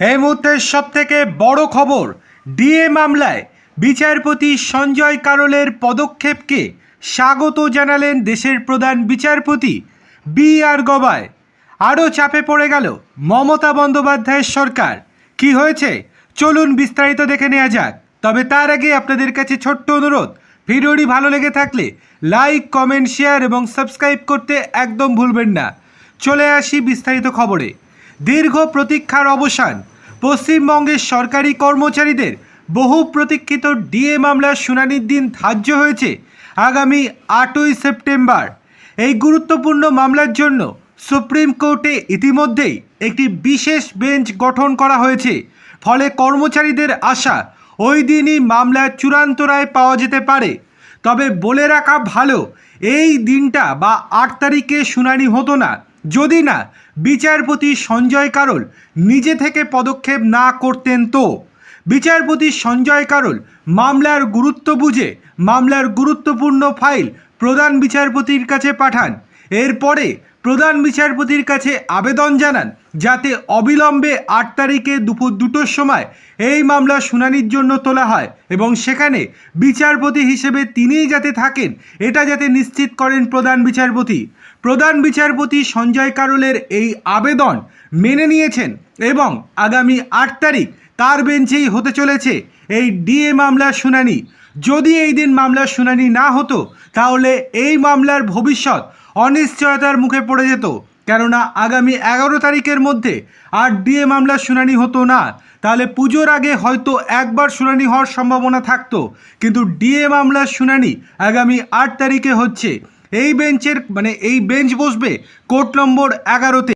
এই মুহূর্তের সব থেকে বড় খবর, ডিএ মামলায় বিচারপতি সঞ্জয় কারোলের পদক্ষেপকে স্বাগত জানালেন দেশের প্রধান বিচারপতি বি আর গবায় আরও চাপে পড়ে গেল মমতা বন্দ্যোপাধ্যায়ের সরকার। কি হয়েছে? চলুন বিস্তারিত দেখে নেওয়া যাক। তবে তার আগে আপনাদের কাছে ছোট্ট অনুরোধ, ভিডিওটি ভালো লেগে থাকলে লাইক, কমেন্ট, শেয়ার এবং সাবস্ক্রাইব করতে একদম ভুলবেন না। চলে আসি বিস্তারিত খবরে। দীর্ঘ প্রতীক্ষার অবসান। পশ্চিমবঙ্গের সরকারি কর্মচারীদের বহু প্রতীক্ষিত ডিএ মামলার শুনানির দিন ধার্য হয়েছে আগামী আটই সেপ্টেম্বর। এই গুরুত্বপূর্ণ মামলার জন্য সুপ্রিম কোর্টে ইতিমধ্যেই একটি বিশেষ বেঞ্চ গঠন করা হয়েছে। ফলে কর্মচারীদের আশা ওই দিনই মামলার চূড়ান্ত রায় পাওয়া যেতে পারে। তবে বলে রাখা ভালো, এই দিনটা বা আট তারিখে শুনানি হতো না। যদি না বিচারপতি সঞ্জয় কারল নিজে থেকে পদক্ষেপ না করতেন তো? বিচারপতি সঞ্জয় কারল মামলার গুরুত্ব বুঝে মামলার গুরুত্বপূর্ণ ফাইল প্রধান বিচারপতির কাছে পাঠান। এরপরে প্রধান বিচারপতির কাছে আবেদন জানান যাতে অবিলম্বে আট তারিখে দুপুর দুটোর সময় এই মামলা শুনানির জন্য তোলা হয় এবং সেখানে বিচারপতি হিসেবে তিনিই যাতে থাকেন, এটা যাতে নিশ্চিত করেন প্রধান বিচারপতি। প্রধান বিচারপতি সঞ্জয় কারোলের এই আবেদন মেনে নিয়েছেন এবং আগামী আট তারিখ তার বেঞ্চেই হতে চলেছে এই ডিএ মামলার শুনানি। যদি এই দিন মামলার শুনানি না হতো, তাহলে এই মামলার ভবিষ্যৎ অনিশ্চয়তার মুখে পড়ে যেত। কেননা আগামী এগারো তারিখের মধ্যে আর ডিএ মামলার শুনানি হতো না, তাহলে পুজোর আগে হয়তো একবার শুনানি হওয়ার সম্ভাবনা থাকতো। কিন্তু ডিএ মামলার শুনানি আগামী আট তারিখে হচ্ছে। এই বেঞ্চের মানে এই বেঞ্চ বসবে কোর্ট নম্বর এগারোতে।